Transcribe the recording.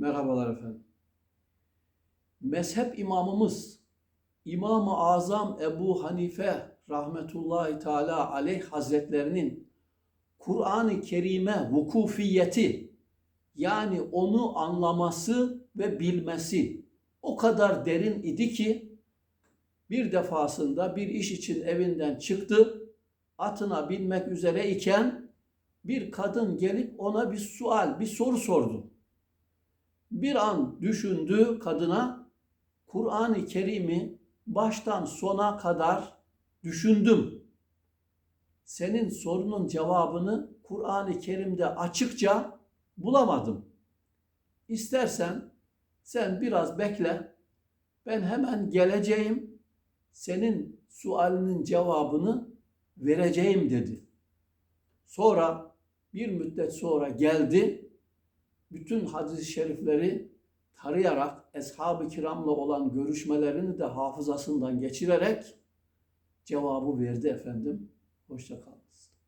Merhabalar efendim. Mezhep imamımız İmam-ı Azam Ebu Hanife rahmetullahi teala aleyh hazretlerinin Kur'an-ı Kerim'e vukufiyeti yani onu anlaması ve bilmesi o kadar derin idi ki bir defasında bir iş için evinden çıktı. Atına binmek üzere iken bir kadın gelip ona bir sual, bir soru sordu. Bir an düşündü kadına, Kur'an-ı Kerim'i baştan sona kadar düşündüm. Senin sorunun cevabını Kur'an-ı Kerim'de açıkça bulamadım. İstersen sen biraz bekle. Ben hemen geleceğim. Senin sualinin cevabını vereceğim dedi. Sonra bir müddet sonra geldi. Bütün hadis-i şerifleri tarayarak eshab-ı kiramla olan görüşmelerini de hafızasından geçirerek cevabı verdi efendim. Hoşça kalınız.